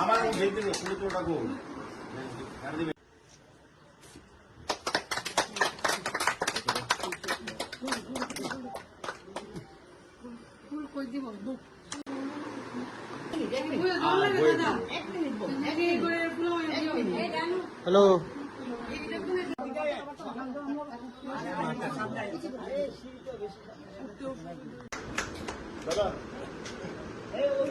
আমার বুক হ্যালো। জানো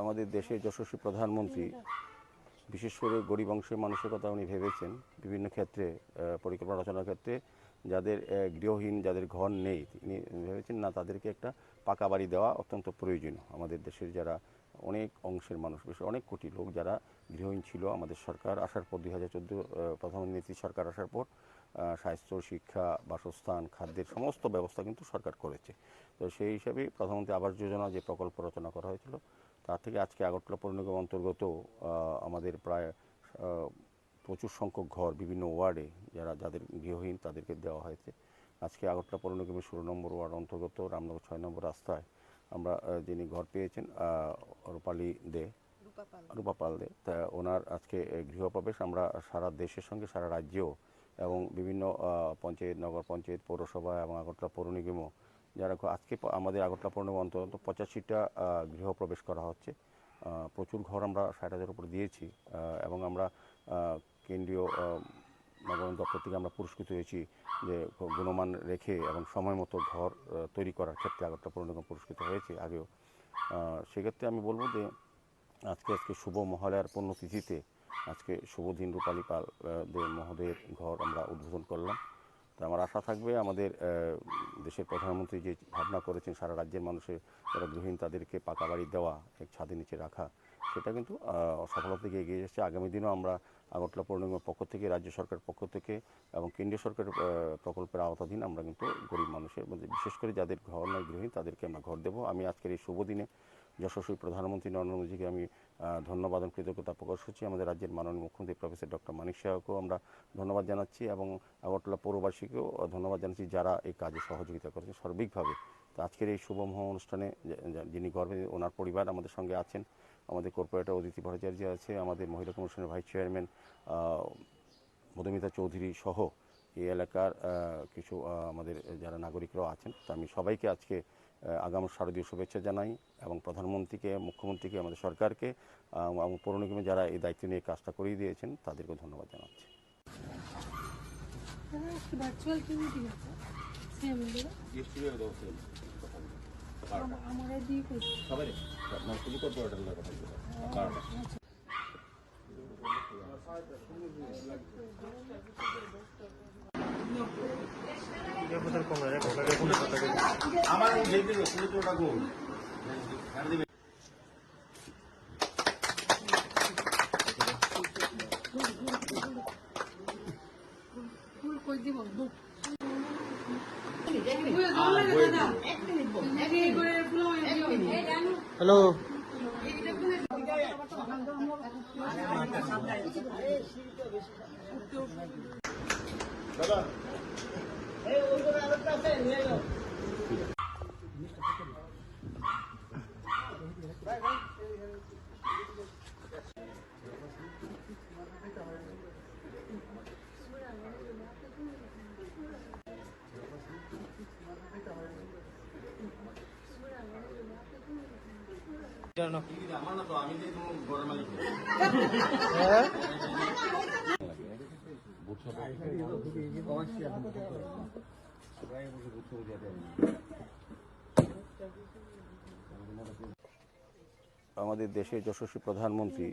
আমাদের দেশের যশস্বী প্রধানমন্ত্রী, বিশেষ করে গরিব অংশের মানুষের কথা উনি ভেবেছেন, বিভিন্ন ক্ষেত্রে পরিকল্পনা রচনার ক্ষেত্রে, যাদের গৃহহীন, যাদের ঘর নেই, তিনি ভেবেছেন না তাদেরকে একটা পাকা বাড়ি দেওয়া অত্যন্ত প্রয়োজন আমাদের দেশের যারা অনেক অংশের মানুষ বিশেষ অনেক কোটি লোক যারা গৃহহীন ছিল আমাদের সরকার আসার পর, দুই হাজার চোদ্দ প্রথম প্রধানমন্ত্রী সরকার আসার পর স্বাস্থ্য, শিক্ষা, বাসস্থান, খাদ্যের সমস্ত ব্যবস্থা কিন্তু সরকার করেছে। তো সেই হিসাবে প্রধানমন্ত্রী আবাস যোজনা যে প্রকল্প রচনা করা হয়েছিল, তার থেকে আজকে আগরতলা পৌর নিগম অন্তর্গত আমাদের প্রায় প্রচুর সংখ্যক ঘর বিভিন্ন ওয়ার্ডে যারা, যাদের গৃহহীন তাদেরকে দেওয়া হয়েছে। আজকে আগরতলা পৌর নিগমের ষোলো নম্বর ওয়ার্ড অন্তর্গত, রামনগর ছয় নম্বর রাস্তায় আমরা যিনি ঘর পেয়েছেন রূপালী দে। রূপাপাল দে। তা ওনার আজকে গৃহপ্রবেশ। আমরা সারা দেশের সঙ্গে সারা রাজ্যেও এবং বিভিন্ন পঞ্চায়েত নগর পঞ্চায়েত পৌরসভা এবং আগরতলা পৌর নিগমও যারা আজকে আমাদের আগরতলা পৌর নিগম অন্তত পঁচাশিটা গৃহপ্রবেশ করা হচ্ছে। প্রচুর ঘর আমরা ষাট হাজার উপর দিয়েছি এবং আমরা কেন্দ্রীয় আহ, দপ্তর থেকে আমরা পুরস্কৃত হয়েছি যে গুণমান রেখে এবং সময় মতো ঘর তৈরি করার ক্ষেত্রে আগরতলা পৌর নিগম পুরস্কৃত হয়েছে আগেও। সেক্ষেত্রে আমি বলব যে আজকে আজকে শুভ মহালয়ার পুণ্যতিথিতে আজকে শুভদিন রূপালী পাল মহোদয়ের ঘর আমরা উদ্বোধন করলাম। তো আমার আশা থাকবে আমাদের দেশের প্রধানমন্ত্রী যে ভাবনা করেছেন সারা রাজ্যের মানুষের যারা গৃহহীন তাদেরকে পাকা বাড়ি দেওয়া এক ছাদের নিচে রাখা সেটা কিন্তু আহ, সফলতার দিকে এগিয়ে যাচ্ছে আগামী দিনেও আমরা আগরতলা পৌর নিগমের পক্ষ থেকে রাজ্য সরকারের পক্ষ থেকে এবং কেন্দ্রীয় সরকারের প্রকল্পের আওতাধীন আমরা কিন্তু গরিব মানুষের বিশেষ করে যাদের ঘর নয় গৃহহীন তাদেরকে আমরা ঘর দেবো। আমি আজকের এই শুভ দিনে যশস্বী প্রধানমন্ত্রী নরেন্দ্র মোদীকে আমি ধন্যবাদ এবং কৃতজ্ঞতা প্রকাশ করছি। আমাদের রাজ্যের মাননীয় মুখ্যমন্ত্রী প্রফেসর ডক্টর মানিক সাহাকেও আমরা ধন্যবাদ জানাচ্ছি এবং আগরতলা পৌরবাসীকেও ধন্যবাদ জানাচ্ছি যারা এই কাজে সহযোগিতা করেছেন সার্বিকভাবে। তো আজকের এই শুভ মহা অনুষ্ঠানে যিনি গর্বে ওনার পরিবার আমাদের সঙ্গে আছেন। আমাদের কর্পোরেটর অদিতি ভট্টাচার্য আছে, আমাদের মহিলা কমিশনের ভাইস চেয়ারম্যান মধুমিতা চৌধুরী সহ এই এলাকার কিছু আমাদের যারা নাগরিকরাও আছেন। তো আমি সবাইকে আজকে আগাম শারদীয় শুভেচ্ছা জানাই এবং প্রধানমন্ত্রীকে মুখ্যমন্ত্রীকে আমাদের সরকারকে এবং পৌর নিগমে যারা এই দায়িত্ব নিয়ে কাজটা করিয়ে দিয়েছেন তাদেরকে ধন্যবাদ জানাচ্ছি। আমার আমার বুক হ্যালো। জানো আমার না তো আমি তো আমাদের দেশের যশস্বী প্রধানমন্ত্রী,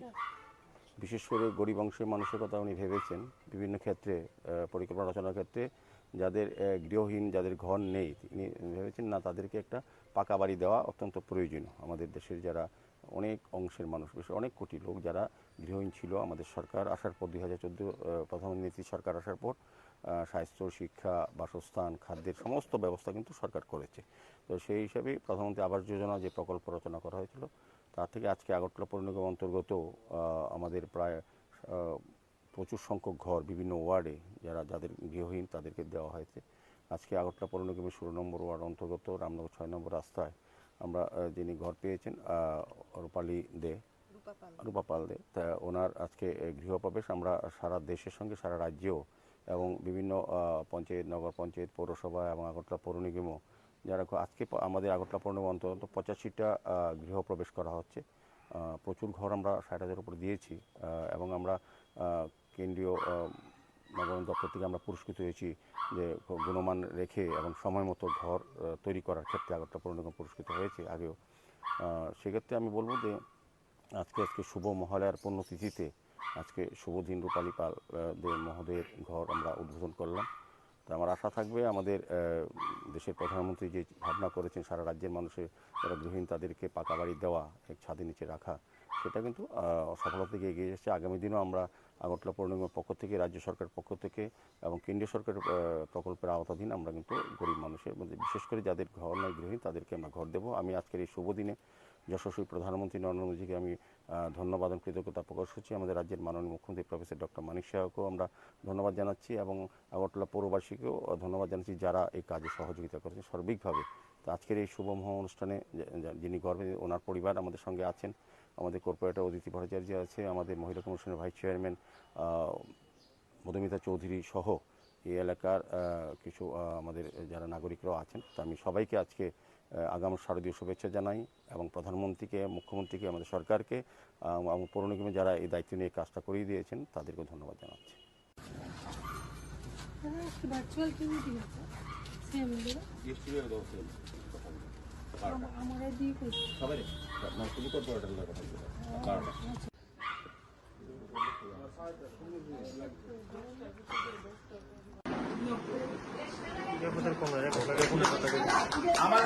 বিশেষ করে গরিব অংশের মানুষের কথা উনি ভেবেছেন, বিভিন্ন ক্ষেত্রে পরিকল্পনা রচনার ক্ষেত্রে, যাদের গৃহহীন, যাদের ঘর নেই, তিনি ভেবেছেন না তাদেরকে একটা পাকা বাড়ি দেওয়া অত্যন্ত প্রয়োজনীয়। আমাদের দেশের যারা অনেক অংশের মানুষ বিশেষ অনেক কোটি লোক যারা গৃহহীন ছিল আমাদের সরকার আসার পর, দুই হাজার চোদ্দ প্রধানমন্ত্রী সরকার আসার পর স্বাস্থ্য, শিক্ষা, বাসস্থান, খাদ্যের সমস্ত ব্যবস্থা কিন্তু সরকার করেছে। তো সেই হিসাবে প্রধানমন্ত্রী আবাস যোজনা যে প্রকল্প রচনা করা হয়েছিল, তার থেকে আজকে আগরতলা পৌর নিগম অন্তর্গত আমাদের প্রায় প্রচুর সংখ্যক ঘর বিভিন্ন ওয়ার্ডে যারা, যাদের গৃহহীন তাদেরকে দেওয়া হয়েছে। আজকে আগরতলা পৌর নিগমের ষোলো নম্বর ওয়ার্ড অন্তর্গত, রামনগর ছয় নম্বর রাস্তায় আমরা যিনি ঘর পেয়েছেন রূপালী দে। রূপা পাল দে। তা ওনার আজকে গৃহপ্রবেশ। আমরা সারা দেশের সঙ্গে সারা রাজ্যেও এবং বিভিন্ন পঞ্চায়েত নগর পঞ্চায়েত পৌরসভা এবং আগরতলা পৌর নিগমও যারা আজকে আমাদের আগরতলা পৌর নিগম অন্তত পঁচাশিটা গৃহপ্রবেশ করা হচ্ছে। প্রচুর ঘর আমরা ষাট হাজার উপরে দিয়েছি এবং আমরা কেন্দ্রীয় আহ, দপ্তর থেকে আমরা পুরস্কৃত হয়েছি যে গুণমান রেখে এবং সময় মতো ঘর তৈরি করার ক্ষেত্রে আগরতলা পৌর নিগম পুরস্কৃত হয়েছে আগেও। সেক্ষেত্রে আমি বলব যে আজকে আজকে শুভ মহালয়ার পুণ্যতিথিতে আজকে শুভদিন রূপালী পাল মহোদয়ের ঘর আমরা উদ্বোধন করলাম। তো আমার আশা থাকবে আমাদের দেশের প্রধানমন্ত্রী যে ভাবনা করেছেন সারা রাজ্যের মানুষের যারা গৃহহীন তাদেরকে পাকা বাড়ি দেওয়া এক ছাদের নিচে রাখা সেটা কিন্তু আহ, সফলতার দিকে এগিয়ে যাচ্ছে আগামী দিনেও আমরা আগরতলা পৌর নিগমের পক্ষ থেকে, রাজ্য সরকারের পক্ষ থেকে এবং কেন্দ্রীয় সরকারের প্রকল্পের আওতাধীন আমরা কিন্তু গরিব মানুষের বিশেষ করে যাদের ঘর নয় গৃহহীন, তাদেরকে আমরা ঘর দেবো। আমি আজকের এই শুভ দিনে যশস্বী প্রধানমন্ত্রী নরেন্দ্র মোদীকে আমি ধন্যবাদ এবং কৃতজ্ঞতা প্রকাশ করছি। আমাদের রাজ্যের মাননীয় মুখ্যমন্ত্রী প্রফেসর ডক্টর মানিক সাহাকেও আমরা ধন্যবাদ জানাচ্ছি এবং আগরতলা পৌরবাসীকেও ধন্যবাদ জানাচ্ছি যারা এই কাজে সহযোগিতা করেছেন সার্বিকভাবে। তো আজকের এই শুভ মহা অনুষ্ঠানে যিনি গর্বে ওনার পরিবার আমাদের সঙ্গে আছেন আমাদের কর্পোরেটর অদিতি ভট্টাচার্য আছে আমাদের মহিলা কমিশনের ভাইস চেয়ারম্যান মধুমিতা চৌধুরী সহ এই এলাকার কিছু আমাদের যারা নাগরিকরাও আছেন তো আমি সবাইকে আজকে আগাম শারদীয় শুভেচ্ছা জানাই এবং প্রধানমন্ত্রীকে মুখ্যমন্ত্রীকে আমাদের সরকারকে এবং পৌর নিগমে যারা এই দায়িত্ব নিয়ে কাজটা করিয়ে দিয়েছেন তাদেরকে ধন্যবাদ জানাচ্ছি। দাদা একটু ভার্চুয়াল কি মিটিং আছে সেম আমার দিয়ে করছি মানে শুধু কর্পোরেটার লোক কথা আমার